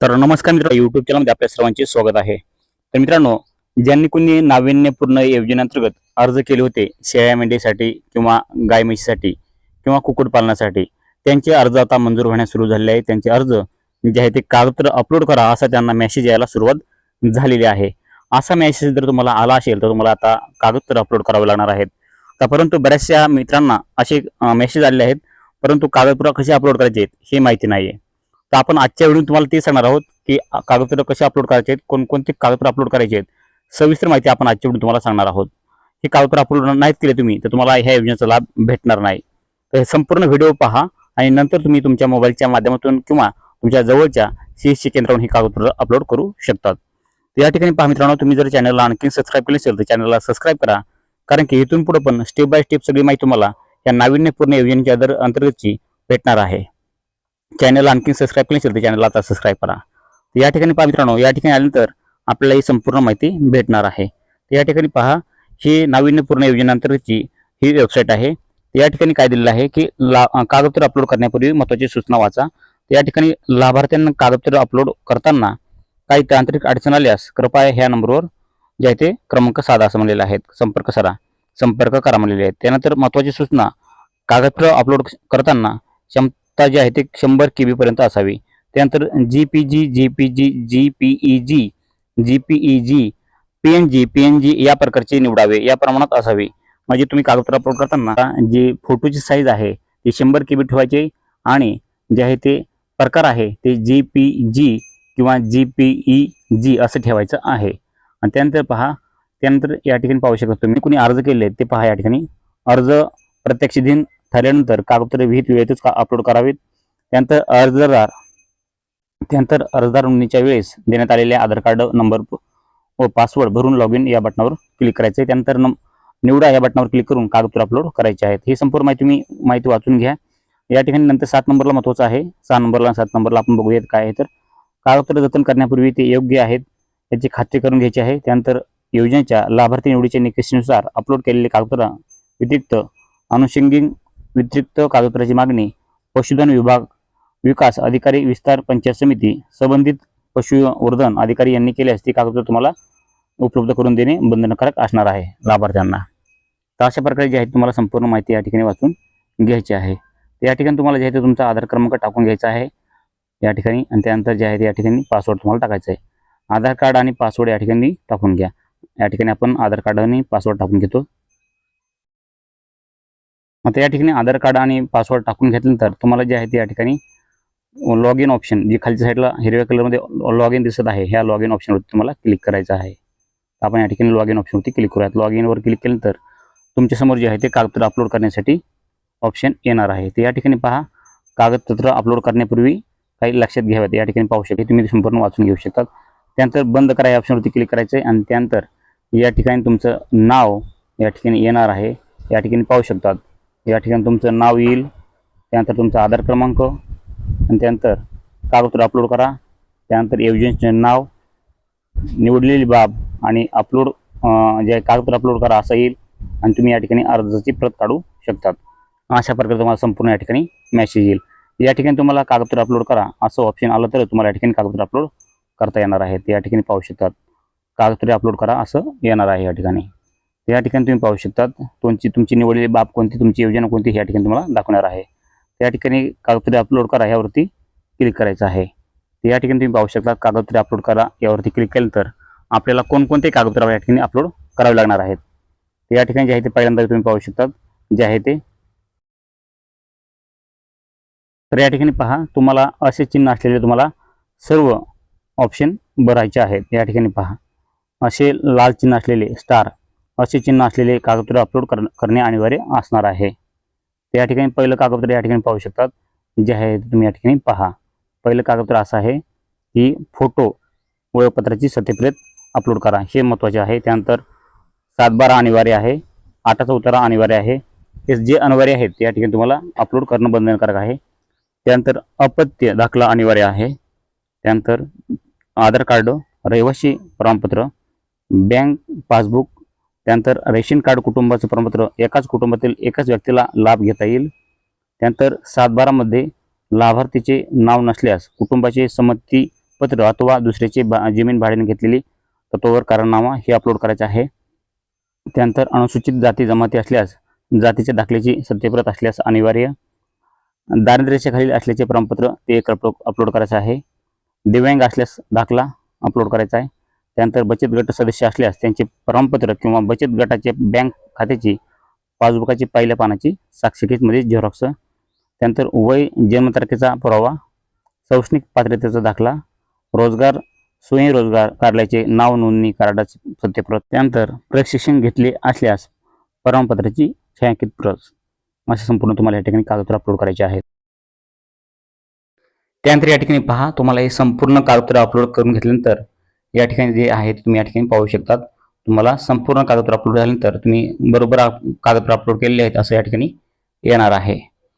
तर नमस्कार मित्र युट्यूब चॅनलमध्ये आपल्या सर्वांचे स्वागत आहे. तर मित्रांनो ज्यांनी कोणी नाविन्यपूर्ण योजनेअंतर्गत अर्ज केले होते शेळ्या मेंढीसाठी किंवा गाय म्हशीसाठी किंवा कुक्कुटपालनासाठी त्यांचे अर्ज आता मंजूर होण्यास सुरू झालेले आहे त्यांचे अर्ज जे आहे ते कागदपत्र अपलोड करा असा त्यांना मेसेज यायला सुरुवात झालेली आहे. असा मेसेज जर तुम्हाला आला असेल तर तुम्हाला आता कागदपत्र अपलोड करावे लागणार आहेत. तर परंतु बऱ्याचशा मित्रांना असे मेसेज आलेले आहेत परंतु कागदपत्र कसे अपलोड करायचे आहेत हे माहिती नाही आहे तर आपण आजच्या व्हिडिओ तुम्हाला ते सांगणार आहोत की कागदपत्र कसे अपलोड करायचे आहेत कोणकोणते कागदपत्र अपलोड करायचे आहेत सविस्तर माहिती आपण आजच्या व्हिडिओ तुम्हाला सांगणार आहोत. हे कागदपत्र अपलोड नाहीत केले तुम्ही तर तुम्हाला ह्या योजनेचा लाभ भेटणार नाही. तर हे संपूर्ण व्हिडिओ पहा आणि नंतर तुम्ही तुमच्या मोबाईलच्या माध्यमातून किंवा तुमच्या जवळच्या सी केंद्रावरून हे कागदपत्र अपलोड करू शकतात. तर या ठिकाणी पहा मित्रांनो तुम्ही जर चॅनलला आणखी सबस्क्राईब केले असेल तर चॅनलला सबस्क्राईब करा. कारण की इथून पुढे पण स्टेप बाय स्टेप सगळी माहिती तुम्हाला या नाविन्यपूर्ण योजनेच्या अंतर अंतर्गतची भेटणार आहे. चॅनल आणखी सबस्क्राईब केली असेल तर चॅनलला आता सबस्क्राईब करा. या ठिकाणी पहा मित्रांनो या ठिकाणी आल्यानंतर आपल्याला ही संपूर्ण माहिती भेटणार आहे. या ठिकाणी पहा ही नाविन्यपूर्ण योजनेअंतर्गतची ही वेबसाईट आहे. या ठिकाणी काय दिलेलं आहे की ला कागदपत्र अपलोड करण्यापूर्वी महत्त्वाची सूचना वाचा. या ठिकाणी लाभार्थ्यांना कागदपत्र अपलोड करताना काही तांत्रिक अडचण आल्यास कृपया ह्या नंबरवर जे आहे ते क्रमांक साधा असं म्हणलेलं आहे. संपर्क साधा. संपर्क करा म्हणलेले आहेत. त्यानंतर महत्त्वाची सूचना कागदपत्र अपलोड करताना क्षम क्षमता जी आहे ते शंभर के बीपर्यंत असावी. त्यानंतर G P G G P G G P E G G P E G P N G P N G या प्रकारचे निवडावे. या प्रमाणात असावी. म्हणजे तुम्ही कागदपत्र अपलोड करताना जी फोटोची साईज आहे ती शंभर के बी ठेवायची आणि जे आहे ते प्रकार आहे ते जी पी जी किंवा जी पी ई जी असं ठेवायचं आहे. आणि त्यानंतर पहा त्यानंतर या ठिकाणी पाहू शकता तुम्ही कोणी अर्ज केले ते पहा या ठिकाणी. अर्ज प्रत्यक्ष दिन ठरल्यानंतर कागदपत्रे विहित वेळेतच का अपलोड करावीत? त्यानंतर अर्जदार त्यानंतर अर्जदार नोंदणीच्या वेळेस देण्यात आलेल्या आधार कार्ड नंबर व पासवर्ड भरून लॉग इन या बटनावर क्लिक करायचे. त्यानंतर निवडा या बटनावर क्लिक करून कागदपत्र अपलोड करायचे आहेत. ही संपूर्ण माहिती मी माहिती वाचून घ्या. या ठिकाणी नंतर सात नंबरला महत्त्वाचं आहे. सहा नंबरला सात नंबरला आपण बघूयात काय आहे तर. कागदपत्र जतन करण्यापूर्वी ते योग्य आहेत याची खात्री करून घ्यायची आहे. त्यानंतर योजनेच्या लाभार्थी निवडीच्या निकषानुसार अपलोड केलेले कागदपत्र व्यतिरिक्त अनुषंगिक व्यतिरिक्त कागदपत्राची मागणी पशुधन विभाग विकास अधिकारी विस्तार पंचायत समिती संबंधित पशुवर्धन अधिकारी यांनी केल्यास ती कागदपत्र तुम्हाला उपलब्ध करून देणे बंधनकारक असणार आहे लाभार्थ्यांना. तर अशा प्रकारे जे आहे तुम्हाला संपूर्ण माहिती या ठिकाणी वाचून घ्यायची आहे. या ठिकाणी तुम्हाला जे आहे ते तुमचा आधार क्रमांक टाकून घ्यायचा आहे. या ठिकाणी आणि त्यानंतर जे आहे ते या ठिकाणी पासवर्ड तुम्हाला टाकायचा आहे. आधार कार्ड आणि पासवर्ड या ठिकाणी टाकून घ्या. या ठिकाणी आपण आधार कार्ड आणि पासवर्ड टाकून घेतो. आता या ठिकाणी आधार कार्ड आणि पासवर्ड टाकून घेतल्यानंतर तुम्हाला जे आहे ते या ठिकाणी लॉग इन ऑप्शन जे खालच्या साईडला हिरव्या कलरमध्ये लॉग इन दिसत आहे ह्या लॉग इन ऑप्शनवरती तुम्हाला क्लिक करायचं आहे. आपण या ठिकाणी लॉग इन ऑप्शनवरती क्लिक करूयात. लॉग इनवर क्लिक केल्यानंतर तुमच्यासमोर जे आहे ते कागदपत्र अपलोड करण्यासाठी ऑप्शन येणार आहे. तर या ठिकाणी पहा कागदपत्र अपलोड करण्यापूर्वी काही लक्षात घ्याव्यात. या ठिकाणी पाहू शकते तुम्ही संपूर्ण वाचून घेऊ शकतात. त्यानंतर बंद करा या ऑप्शनवरती क्लिक करायचं आहे आणि त्यानंतर या ठिकाणी तुमचं नाव या ठिकाणी येणार आहे. या ठिकाणी पाहू शकतात. या ठिकाणी तुमचं नाव येईल त्यानंतर तुमचा आधार क्रमांक आणि त्यानंतर कागदपत्र अपलोड करा. त्यानंतर एजन्सचे नाव निवडलेली बाब आणि अपलोड जे कागदपत्र अपलोड करा असं येईल आणि तुम्ही या ठिकाणी अर्जाची प्रत काढू शकतात. अशा प्रकारे तुम्हाला संपूर्ण या ठिकाणी मॅसेज येईल. या ठिकाणी तुम्हाला कागदपत्र अपलोड करा असं ऑप्शन आलं तर तुम्हाला या ठिकाणी कागदपत्र अपलोड करता येणार आहे. या ठिकाणी पाहू शकतात. कागदपत्रे अपलोड करा असं येणार आहे या ठिकाणी. तर या ठिकाणी तुम्ही पाहू शकतात तुमची तुमची निवडलेली बाब कोणती तुमची योजना कोणती या ठिकाणी तुम्हाला दाखवणार आहे. त्या ठिकाणी कागदपत्रे अपलोड करा यावरती क्लिक करायचं आहे. तर या ठिकाणी तुम्ही पाहू शकता कागदपत्रे अपलोड करा यावरती क्लिक केलं तर आपल्याला कोणकोणते कागदपत्र या ठिकाणी अपलोड करावे लागणार आहेत. तर या ठिकाणी जे आहे ते पहिल्यांदा तुम्ही पाहू शकतात जे आहे ते. तर या ठिकाणी पहा तुम्हाला असे चिन्ह असलेले तुम्हाला सर्व ऑप्शन भरायचे आहेत. या ठिकाणी पहा असे लाल चिन्ह असलेले स्टार असे चिन्ह असलेले कागदपत्र अपलोड कर करणे अनिवार्य असणार आहे. तर या ठिकाणी पहिलं कागदपत्र या ठिकाणी पाहू शकतात. जे आहे ते तुम्ही या ठिकाणी पहा. पहिलं कागदपत्र असं आहे की फोटो ओळखपत्राची सत्यप्रेत अपलोड करा. हे महत्त्वाचे आहे. त्यानंतर सातबारा अनिवार्य आहे. आठाचा उतारा अनिवार्य आहे. हे जे अनिवार्य आहेत त्या या ठिकाणी तुम्हाला अपलोड करणं बंधनकारक आहे. त्यानंतर अपत्य दाखला अनिवार्य आहे. त्यानंतर आधार कार्ड रहिवासी प्रमाणपत्र बँक पासबुक त्यानंतर रेशन कार्ड कुटुंबाचं प्रमाणपत्र एकाच कुटुंबातील एकाच व्यक्तीला लाभ घेता येईल. त्यानंतर सातबारामध्ये लाभार्थीचे नाव नसल्यास कुटुंबाचे संमती पत्र अथवा दुसऱ्याची बा- जमीन भाड्याने घेतलेली तत्वावर कारनामा हे अपलोड करायचं आहे. त्यानंतर अनुसूचित जाती जमाती असल्यास जातीच्या दाखल्याची सत्यप्रत असल्यास अनिवार्य. दारिद्र्याच्या असल्याचे प्रमाणपत्र ते एक अपलोड अपलोड करायचं आहे. दिव्यांग असल्यास दाखला अपलोड करायचा आहे. त्यानंतर बचत गट सदस्य असल्यास त्यांचे प्रमाणपत्र किंवा बचत गटाचे बँक खात्याची पासबुकाची पहिल्या पानाची साक्षीकीमध्ये म्हणजे झेरॉक्स. त्यानंतर वय जन्मतारखेचा पुरावा शैक्षणिक पात्रतेचा दाखला रोजगार स्वयंरोजगार कार्यालयाचे नाव नोंदणी कार्डाचे सत्यप्रत. त्यानंतर प्रशिक्षण घेतले असल्यास प्रमाणपत्राची छायांकित प्रत. असे संपूर्ण तुम्हाला या ठिकाणी कागदपत्र अपलोड करायचे आहेत. त्यानंतर या ठिकाणी पहा तुम्हाला हे संपूर्ण कागदपत्र अपलोड करून घेतल्यानंतर या ठिकाणी जे आहे तुम्ही या ठिकाणी पाहू शकतात. तुम्हाला संपूर्ण कागदपत्र अपलोड झाल्यानंतर तुम्ही बरोबर कागदपत्र अपलोड केलेले आहेत असं या ठिकाणी येणार आहे.